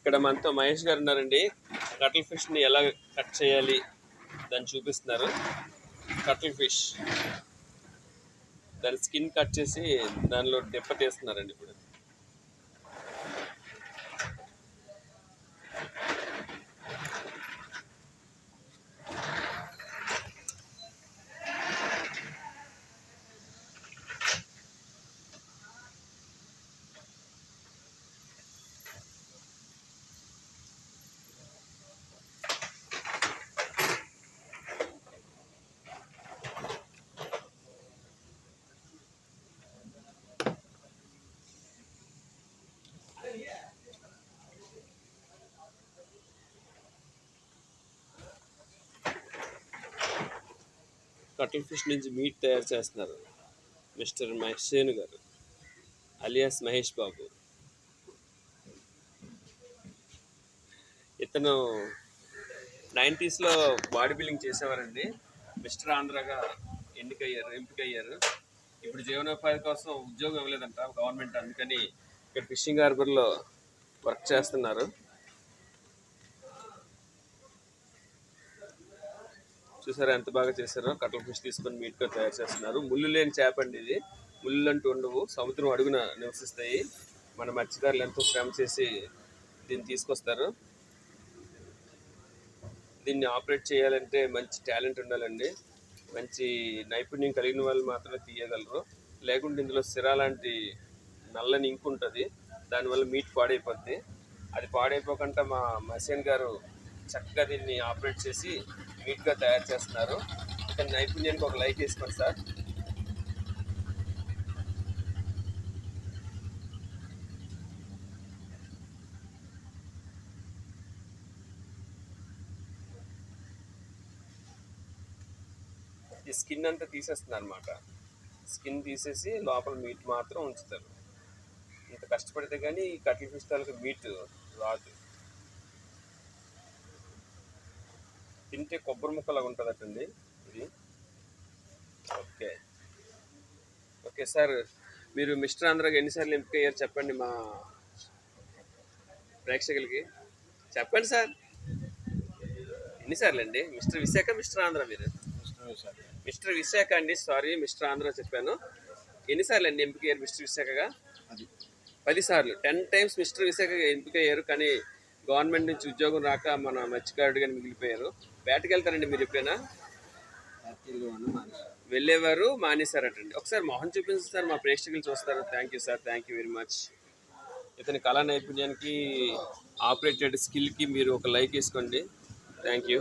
ఇక్కడ మనతో మహేష్ గారు ఉన్నారండి. కటల్ ఫిష్ని ఎలా కట్ చేయాలి? దాన్ని చూపిస్తున్నారు. Cuttlefish. దాని స్కిన్ కట్ చేసి దానిలో దెబ్బ తీస్తున్నారండి ఇప్పుడు. కటిల్ ఫిష్ నుంచి మీట్ తయారు చేస్తున్నారు. మిస్టర్ మహేష్ గారు అలియాస్ మహేష్ బాబు. ఇతను నైంటీస్లో బాడీ బిల్డింగ్ చేసేవారండి. మిస్టర్ ఆంధ్రగా ఎన్నికయ్యారు ఎంపికయ్యారు. ఇప్పుడు జీవనోపాధి కోసం ఉద్యోగం ఇవ్వలేదంట గవర్నమెంట్ అందుకని ఇక్కడ ఫిషింగ్ హార్బర్లో వర్క్ చేస్తున్నారు. చూసారా? ఎంత బాగా చేశారో? కట్టల ఫిష్ తీసుకొని మీట్గా తయారు చేస్తున్నారు. ముళ్ళు లేని చేప అండి ఇది. ముళ్ళు అంటూ ఉండవు. సముద్రం అడుగున నివసిస్తాయి. మన మత్స్యకారులు ఎంతో శ్రమ చేసి దీన్ని తీసుకొస్తారు. దీన్ని ఆపరేట్ చేయాలంటే మంచి టాలెంట్ ఉండాలండి. మంచి నైపుణ్యం కలిగిన వాళ్ళు మాత్రమే తీయగలరు. లేకుంటే ఇందులో సిరా లాంటి నల్లని ఇంకు ఉంటుంది. దానివల్ల మీట్ పాడైపోద్ది. అది పాడైపోకుండా మా మసేన్ గారు చక్కగా దీన్ని ఆపరేట్ చేసి నీట్గా తయారు చేస్తున్నారు. ఇతని నైపుణ్యానికి ఒక లైక్ వేసుకోండి సార్. ఈ స్కిన్ అంతా తీసేస్తున్నారు అనమాట స్కిన్ తీసేసి లోపల మీట్ మాత్రం ఉంచుతారు. ఇంత కష్టపడితే కానీ ఈ కట్ల ఫిష్ తాలూకు మీట్ రాదు. తింటే కొబ్బరి ముక్కలాగా ఉంటుందటండి. ఇది. ఓకే. ఓకే సార్ మీరు మిస్టర్ ఆంధ్రాకి ఎన్నిసార్లు ఎంపిక అయ్యారు చెప్పండి మా ప్రేక్షకులకి. చెప్పండి సార్. ఎన్నిసార్లు అండి మిస్టర్ విశాఖ మిస్టర్ ఆంధ్ర మీరు? మిస్టర్ విశాఖ. అండి సారీ మిస్టర్ ఆంధ్ర చెప్పాను. ఎన్నిసార్లు అండి ఎంపిక అయ్యారు మిస్టర్ విశాఖగా? పది. సార్లు టెన్ టైమ్స్ మిస్టర్ విశాఖ ఎంపిక అయ్యారు కానీ గవర్నమెంట్ నుంచి ఉద్యోగం రాక మన మత్స్యకారుడిగా మిగిలిపోయారు. వేటకి వెళ్తారండి మీరు ఎప్పుడైనా? వెళ్ళేవారు మానేశారటండి. ఒకసారి మొహం చూపించి సార్ మా ప్రేక్షకులు చూస్తారు. Thank you sir thank you very much ఇతని కళా నైపుణ్యానికి ఆపరేటెడ్ స్కిల్కి మీరు ఒక లైక్ వేసుకోండి. Thank you